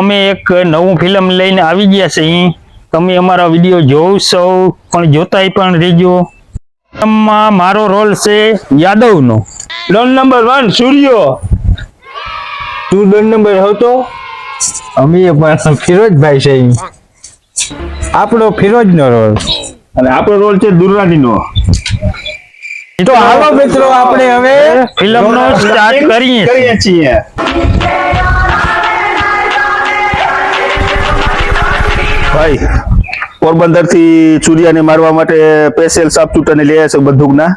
અમે એક નવું ફિલ્મ લઈને આવી ગયા છે અહીં તમે અમારા વીડિયો જોવ છો પણ જોતાય પણ રહેજો ફિલ્મમાં મારો રોલ છે યાદવનો. રોલ નંબર વન સૂર્યો. તું રોલ નંબર હતો અમે પણ ફિરોજભાઈ છે આપણો ફિરોજનો રોલ અને આપણો રોલ છે દુર્રાનીનો તો આવો મિત્રો આપણે હવે ફિલ્મનો સ્ટાર્ટ કરીએ છીએ. ભાઈ પોરબંદરથી સૂર્યાને મારવા માટે સ્પેશિયલ સાપચૂટ અને લઈ આવ્યા છે બંદૂકના.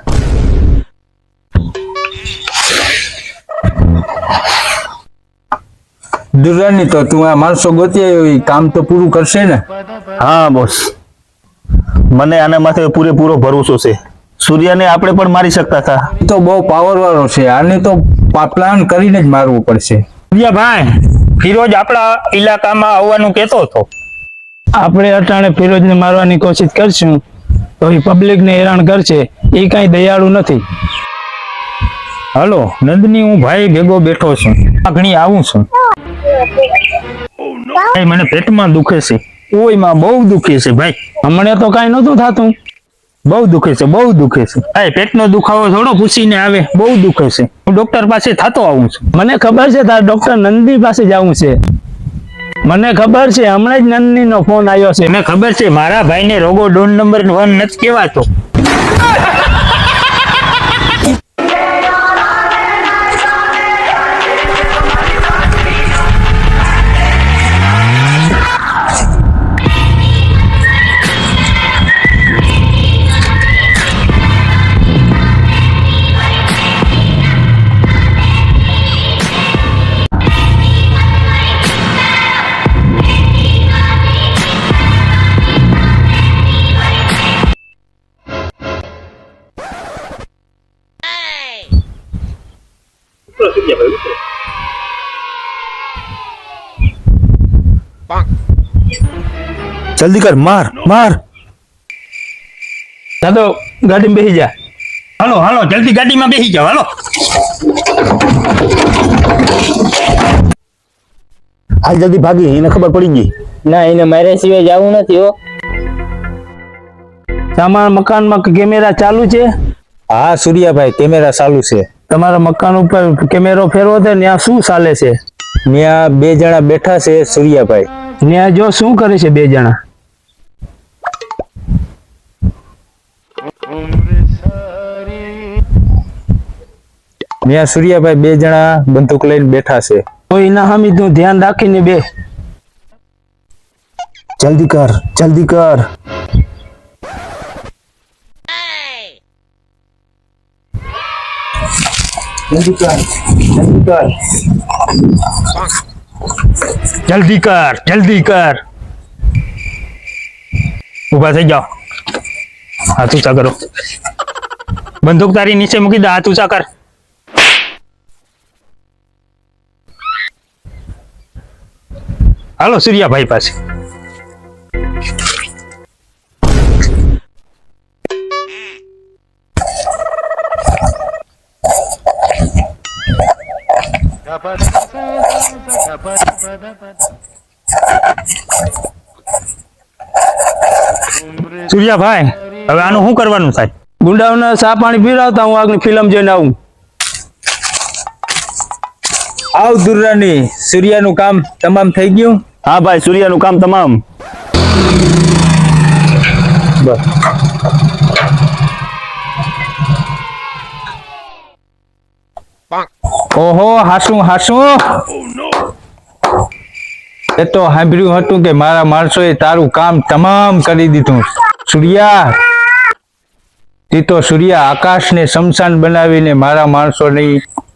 દુરાની તો તું આ માણસો ગોતી આવ્યો ઈ કામ તો પૂરું કરશે ને? હા બોસ. મને આના માથે પૂરેપૂરો ભરોસો છે. સૂર્યાને આપણે પણ મારી શકતા હતા. તો બહુ પાવર વાળો છે. આને તો પ્લાન કરીને જ મારવું પડશે. ભાઈ ફિરોજ આપણા ઇલાકામાં આવવાનું કહેતો હતો. આપણે અટાણે ફિરોજને મારવાની કોશિશ કરશું તો એ પબ્લિકને હેરાન કરશે એ કાંઈ દયાળુ નથી. હલો નંદની હું ભાઈ ભેગો બેઠો છું. આ ઘણી આવું છું. ભાઈ મને પેટમાં દુખે છે. ઓયમાં બહુ દુખે છે ભાઈ. હમણાં તો કાંઈ નહોતું થતું. બહુ દુખે છે બહુ દુખે છે. ભાઈ પેટનો દુખાવો થોડો પૂછીને આવે. બહુ દુખે છે. હું ડોક્ટર પાસે થતો આવું છું. મને ખબર છે તારા ડોક્ટર નંદી પાસે જવું છે. મને ખબર છે, હમણાં જ નંદનીનો ફોન આવ્યો છે. મને ખબર છે, મારા ભાઈને રોગો ડોન નંબર વન નથી કહેવાતો. જલ્દી કર માર માર દાદો ગાડીમાં બેસી જા હાલો હાલો જલ્દી ગાડીમાં બેસી જાઓ હાલો હાલ જલ્દી ભાગી એને ખબર પડી ગઈ ના એને મારે સિવાય જવું નથી હો સામાન મકાનમાં કેમેરા ચાલુ છે હા સૂર્યાભાઈ કેમેરા ચાલુ છે તમારા મકાન ઉપર કેમેરો ફેરવો છે ત્યાં શું ચાલે છે? ત્યાં બે જણા બેઠા છે સૂર્યાભાઈ. ત્યાં જો શું કરે છે બે જણા? ત્યાં સૂર્યાભાઈ બે જણા બંદૂક લઈને બેઠા છે. તો એના હામી તું ધ્યાન રાખીને બે. જલ્દી કર જલ્દી કર. જલ્દી કર જલ્દી કર જલ્દી કર જલ્દી કર ઊભા થઈ જાઓ હાથ ઊંચા કરો બંદૂક તારી નીચે મૂકી દે હાથ ઊંચા કર હાલો સૂર્યાભાઈ પાસે સૂર્યાભાઈ હવે આનું શું કરવાનું થાય? ગુંડાઓને ચા પાણી પીરાવતા હું આગની ફિલ્મ જોઈને આવું. આવ દુર્રાની સૂર્યાનું કામ તમામ થઈ ગયું? હા ભાઈ સૂર્યાનું કામ તમામ. ઓહો, હાસું હાસું. એ તો સાંભળ્યું હતું કે મારા માણસોએ તારું કામ તમામ કરી દીધું. સૂર્યા, તે તો સૂર્યા આકાશને શમશાન બનાવીને મારા માણસોને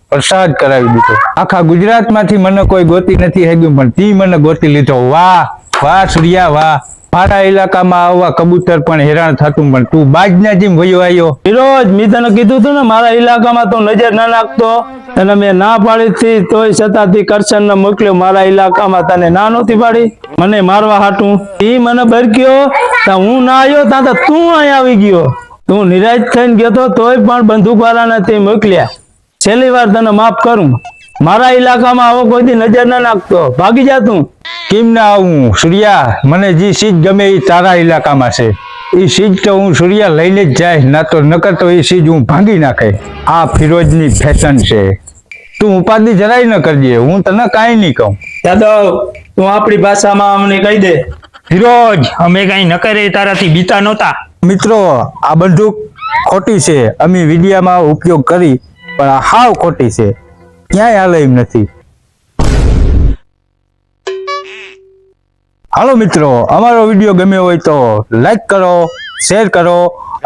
પ્રસાદ કરાવી દીધો. આખા ગુજરાતમાંથી મને કોઈ ગોતી નથી હેગ્યું, પણ તી મને ગોતી લીધો. વાહ! વાહ સૂર્યા વાહ મારા ઇલાકામાં આવવા કબૂતર પણ હેરાન થતું, પણ તું બાજના જેમ વયો આવ્યો. ફિરોજ મેં તને કીધું હતું ને, મારા ઇલાકામાં તો નજર ના નાખતો. અને મેં ના પાડી તોય છતાં તે કરશન મોકલ્યો. મારા ઇલાકામાં તને ના નહોતી પાડી. મને મારવા હાટું. એ મને બરક્યો. તો હું ના આવ્યો ત્યાં તો તું અહીં આવી ગયો. તું નિરાશ થઈને ગયો તો તોય પણ બંદૂકવાળાને તે મોકલ્યા. છેલ્લી વાર તને માફ કરું. મારા ઇલાકામાં આવો કોઈ દી નજર ના નાખતો. ભાગી જા તું. કેમ ના આવું? સૂર્યા મને જે સીજ ગમે એ તારા ઇલાકામાં છે. એ સીજ તો હું સૂર્યા લઈને જ જાય ના તો નકર તો એ સીજ હું ભાંગી નાખે. આ ફિરોજની ફેશન છે. તું ઉપાધિ જરાય ન કરજે હું તને કાંઈ નહીં કહું. યાદવ તું આપણી ભાષામાં અમને કહી દે. ફિરોજ! અમે કઈ ન કરે તારાથી બીતા નહોતા. મિત્રો આ બંદૂક ખોટી છે. અમે વિડિયામાં ઉપયોગ કરી પણ આ હાવ ખોટી છે. ક્યાંય હાલે એમ નથી. હાલો મિત્રો અમારો વીડિયો ગમ્યો હોય તો લાઈક કરો શેર કરો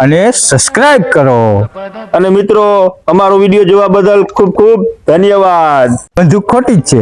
અને સબસ્ક્રાઇબ કરો. અને મિત્રો અમારો વીડિયો જોવા બદલ ખૂબ ખૂબ ધન્યવાદ. બંદૂક ખોટી જ છે.